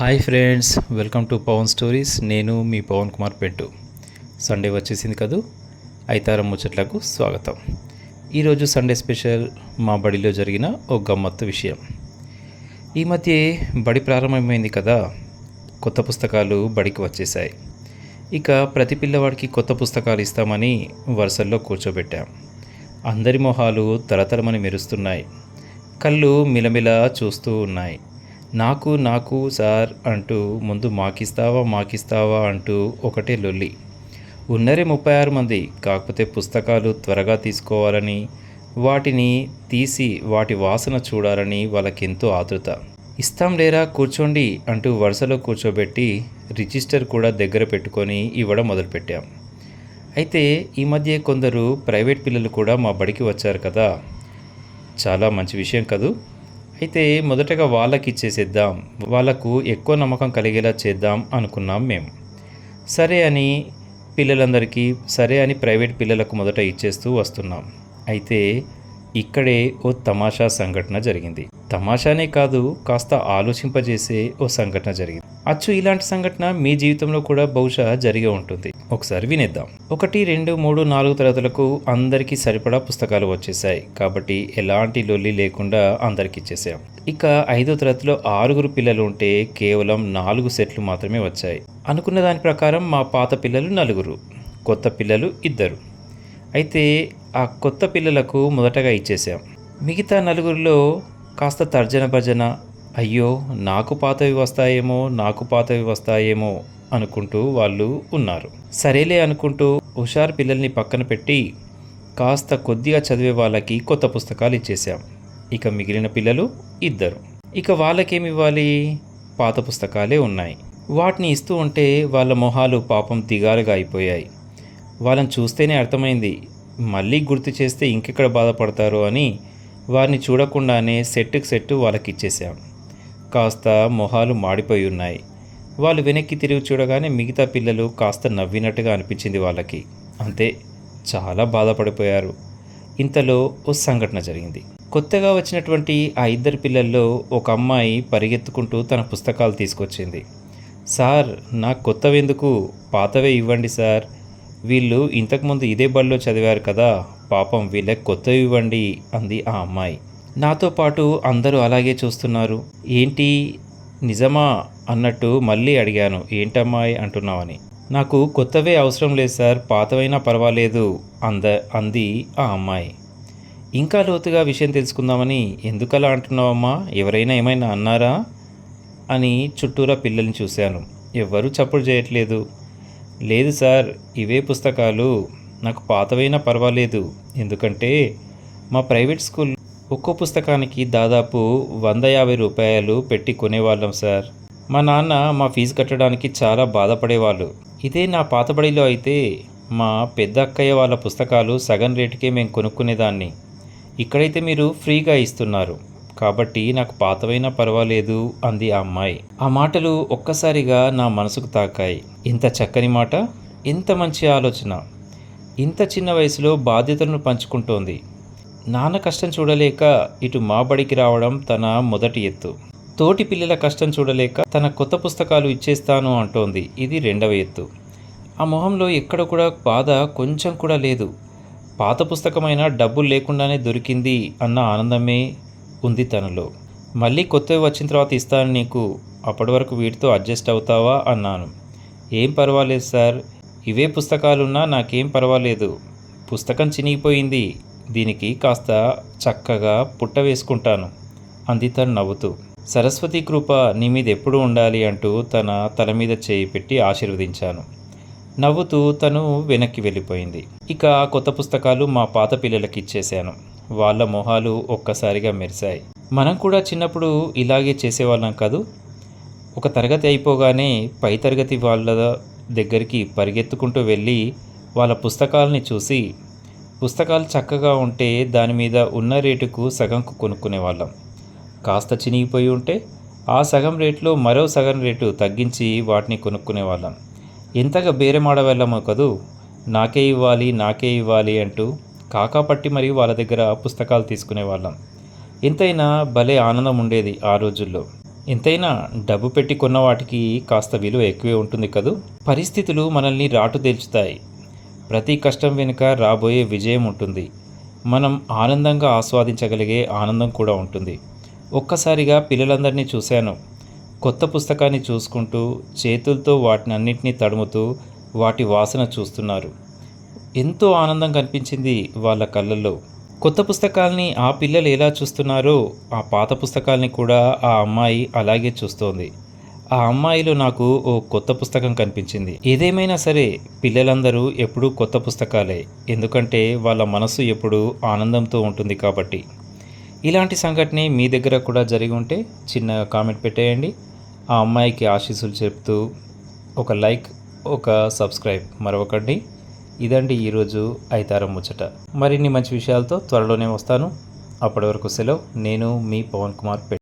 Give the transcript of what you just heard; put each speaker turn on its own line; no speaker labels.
Hi friends welcome to Pavan stories. నేను మీ పవన్ కుమార్ పెట్టు సండే వచ్చేసింది కదూ? ఐతారం ముచ్చట్లకు స్వాగతం. ఈరోజు సండే స్పెషల్ మా బడిలో జరిగిన ఒక గమ్మత్తు విషయం. ఈ మధ్య బడి ప్రారంభమైంది కదా? కొత్త పుస్తకాలు బడికి వచ్చేసాయి ఇక ప్రతి పిల్లవాడికి కొత్త పుస్తకాలు ఇస్తామని వరుసల్లో కూర్చోబెట్టాం. అందరి మొహాలు తరతరమని మెరుస్తున్నాయి. కళ్ళు మిలమిల చూస్తూ ఉన్నాయి. నాకు నాకు సార్ అంటూ ముందు మాకిస్తావా మాకిస్తావా అంటూ ఒకటే లొల్లి. ఉన్నరే ముప్పై ఆరు మంది కాకపోతే పుస్తకాలు త్వరగా తీసుకోవాలని వాటిని తీసి వాటి వాసన చూడాలని వాళ్ళకెంతో ఆతృత. ఇస్తాం లేరా కూర్చోండి అంటూ వరుసలో కూర్చోబెట్టి రిజిస్టర్ కూడా దగ్గర పెట్టుకొని ఇవ్వడం మొదలుపెట్టాం. అయితే ఈ మధ్య కొందరు ప్రైవేట్ పిల్లలు కూడా మా బడికి వచ్చారు కదా. చాలా మంచి విషయం కదూ? అయితే మొదటగా వాళ్ళకి ఇచ్చేసేద్దాం వాళ్ళకు ఎక్కువ నమ్మకం కలిగేలా చేద్దాం అనుకున్నాం మేము సరే అని పిల్లలందరికీ సరే అని ప్రైవేట్ పిల్లలకు మొదట ఇచ్చేస్తూ వస్తున్నాం. అయితే ఇక్కడే ఓ తమాషా సంఘటన జరిగింది. తమాషానే కాదు కాస్త ఆలోచింపజేసే ఓ సంఘటన జరిగింది. అచ్చు ఇలాంటి సంఘటన మీ జీవితంలో కూడా బహుశా జరిగే ఉంటుంది. ఒకసారి వినేద్దాం. ఒకటి రెండు మూడు నాలుగు తరగతులకు అందరికీ సరిపడా పుస్తకాలు వచ్చేసాయి కాబట్టి ఎలాంటి లొల్లి లేకుండా అందరికి ఇచ్చేసాం ఇక ఐదో తరగతిలో ఆరుగురు పిల్లలు ఉంటే కేవలం నాలుగు సెట్లు మాత్రమే వచ్చాయి. అనుకున్న దాని ప్రకారం మా పాత పిల్లలు నలుగురు కొత్త పిల్లలు ఇద్దరు. అయితే ఆ కొత్త పిల్లలకు మొదటగా ఇచ్చేసాం మిగతా నలుగురిలో కాస్త తర్జన భజన అయ్యో నాకు పాతవి వస్తాయేమో నాకు పాతవి వస్తాయేమో అనుకుంటూ వాళ్ళు ఉన్నారు. సరేలే అనుకుంటూ హుషారు పిల్లల్ని పక్కన పెట్టి కాస్త కొద్దిగా చదివే వాళ్ళకి కొత్త పుస్తకాలు ఇచ్చేసాం ఇక మిగిలిన పిల్లలు ఇద్దరు. ఇక వాళ్ళకేమి ఇవ్వాలి పాత పుస్తకాలే ఉన్నాయి. వాటిని ఇస్తూ ఉంటే వాళ్ళ మొహాలు పాపం దిగాలుగా అయిపోయాయి. వాళ్ళని చూస్తేనే అర్థమైంది మళ్ళీ గుర్తు చేస్తే ఇంకెక్కడ బాధపడతారో అని వారిని చూడకుండానే సెట్టుకు సెట్టు వాళ్ళకి ఇచ్చేసాం కాస్త మొహాలు మాడిపోయి ఉన్నాయి. వాళ్ళు వెనక్కి తిరిగి చూడగానే మిగతా పిల్లలు కాస్త నవ్వినట్టుగా అనిపించింది వాళ్ళకి. అంతే చాలా బాధపడిపోయారు. ఇంతలో ఓ సంఘటన జరిగింది. కొత్తగా వచ్చినటువంటి ఆ ఇద్దరు పిల్లల్లో ఒక అమ్మాయి పరిగెత్తుకుంటూ తన పుస్తకాలు తీసుకొచ్చింది. సార్ నాకు కొత్తవెందుకు? పాతవే ఇవ్వండి సార్. వీళ్ళు ఇంతకుముందు ఇదే బడిలో చదివారు కదా పాపం వీళ్ళకి కొత్తవి ఇవ్వండి అంది ఆ అమ్మాయి. నాతో పాటు అందరూ అలాగే చూస్తున్నారు. ఏంటి? నిజమా అన్నట్టు మళ్ళీ అడిగాను. ఏంటమ్మాయి అంటున్నావని. నాకు కొత్తవే అవసరం లేదు సార్. పాతవైనా పర్వాలేదు అంద అంది ఆ అమ్మాయి. ఇంకా లోతుగా విషయం తెలుసుకుందామని ఎందుకలా అంటున్నావమ్మా? ఎవరైనా ఏమైనా అన్నారా? అని చుట్టూరా పిల్లల్ని చూశాను. ఎవ్వరూ చప్పుడు చేయట్లేదు. లేదు సార్. ఇవే పుస్తకాలు. నాకు పాతవైనా పర్వాలేదు. ఎందుకంటే మా ప్రైవేట్ స్కూల్ ఒక్కో పుస్తకానికి దాదాపు వంద యాభై రూపాయలు పెట్టి కొనేవాళ్ళం సార్. మా నాన్న మా ఫీజు కట్టడానికి చాలా బాధపడేవాళ్ళు. ఇదే నా పాతబడిలో అయితే మా పెద్ద అక్కయ్య వాళ్ళ పుస్తకాలు సగం రేటుకే మేము కొనుక్కునేదాన్ని. ఇక్కడైతే మీరు ఫ్రీగా ఇస్తున్నారు. కాబట్టి నాకు పాతవైనా పర్వాలేదు అంది ఆ అమ్మాయి. ఆ మాటలు ఒక్కసారిగా నా మనసుకు తాకాయి. ఇంత చక్కని మాట? ఇంత మంచి ఆలోచన? ఇంత చిన్న వయసులో బాధ్యతలను పంచుకుంటోంది. నాన్న కష్టం చూడలేక ఇటు మా బడికి రావడం తన మొదటి ఎత్తు. తోటి పిల్లల కష్టం చూడలేక తన కొత్త పుస్తకాలు ఇచ్చేస్తాను అంటోంది. ఇది రెండవ ఎత్తు. ఆ మొహంలో ఎక్కడ కూడా బాధ కొంచెం కూడా లేదు. పాత పుస్తకమైన డబ్బులు లేకుండానే దొరికింది అన్న ఆనందమే ఉంది తనలో. మళ్ళీ కొత్తవి వచ్చిన తర్వాత ఇస్తాను నీకు. అప్పటి వరకు వీటితో అడ్జస్ట్ అవుతావా అన్నాను. ఏం పర్వాలేదు సార్. ఇవే పుస్తకాలున్నా నాకేం పర్వాలేదు. పుస్తకం చినిగిపోయింది. దీనికి కాస్త చక్కగా పుట్ట వేసుకుంటాను అంది తను నవ్వుతూ. సరస్వతి కృప నీ మీద ఎప్పుడు ఉండాలి అంటూ తన తల మీద చేయి పెట్టి ఆశీర్వదించాను. నవ్వుతూ తను వెనక్కి వెళ్ళిపోయింది. ఇక కొత్త పుస్తకాలు మా పాత పిల్లలకి ఇచ్చేశాను. వాళ్ళ మొహాలు ఒక్కసారిగా మెరిశాయి. మనం కూడా చిన్నప్పుడు ఇలాగే చేసేవాళ్ళం కాదు? ఒక తరగతి అయిపోగానే పై తరగతి వాళ్ళ దగ్గరికి పరిగెత్తుకుంటూ వెళ్ళి వాళ్ళ పుస్తకాలని చూసి పుస్తకాలు చక్కగా ఉంటే దాని మీద ఉన్న రేటుకు సగంకు కొనుక్కునేవాళ్ళం. కాస్త చినిగిపోయి ఉంటే ఆ సగం రేట్లో మరో సగం రేటు తగ్గించి వాటిని కొనుక్కునేవాళ్ళం. ఎంతగా బేరమాడవెళ్ళమో కదూ? నాకే ఇవ్వాలి నాకే ఇవ్వాలి అంటూ కాకాపట్టి మరియు వాళ్ళ దగ్గర పుస్తకాలు తీసుకునేవాళ్ళం. ఎంతైనా భలే ఆనందం ఉండేది ఆ రోజుల్లో. ఎంతైనా డబ్బు పెట్టి కొన్న వాటికి కాస్త విలువ ఎక్కువే ఉంటుంది కదూ? పరిస్థితులు మనల్ని రాటు తేల్చుతాయి. ప్రతి కష్టం వెనుక రాబోయే విజయం ఉంటుంది. మనం ఆనందంగా ఆస్వాదించగలిగే ఆనందం కూడా ఉంటుంది. ఒక్కసారిగా పిల్లలందరినీ చూశాను. కొత్త పుస్తకాన్ని చూసుకుంటూ చేతులతో వాటిని అన్నింటినీ తడుముతూ వాటి వాసన చూస్తున్నారు. ఎంతో ఆనందం కనిపించింది వాళ్ళ కళ్ళల్లో. కొత్త పుస్తకాల్ని ఆ పిల్లలు ఎలా చూస్తున్నారో ఆ పాత పుస్తకాల్ని కూడా ఆ అమ్మాయి అలాగే చూస్తోంది. ఆ అమ్మాయిలో నాకు ఓ కొత్త పుస్తకం కనిపించింది. ఏదేమైనా సరే పిల్లలందరూ ఎప్పుడూ కొత్త పుస్తకాలే. ఎందుకంటే వాళ్ళ మనసు ఎప్పుడూ ఆనందంతో ఉంటుంది కాబట్టి. ఇలాంటి సంఘటన మీ దగ్గర కూడా జరిగి ఉంటే చిన్న కామెంట్ పెట్టేయండి. ఆ అమ్మాయికి ఆశీస్సులు చెప్తూ ఒక లైక్ ఒక సబ్స్క్రైబ్ మరొకటి. ఇదండి ఈరోజు ఐతారం ముచ్చట. మరిన్ని మంచి విషయాలతో త్వరలోనే వస్తాను. అప్పటి వరకు సెలవు. నేను మీ పవన్ కుమార్ పెట్టి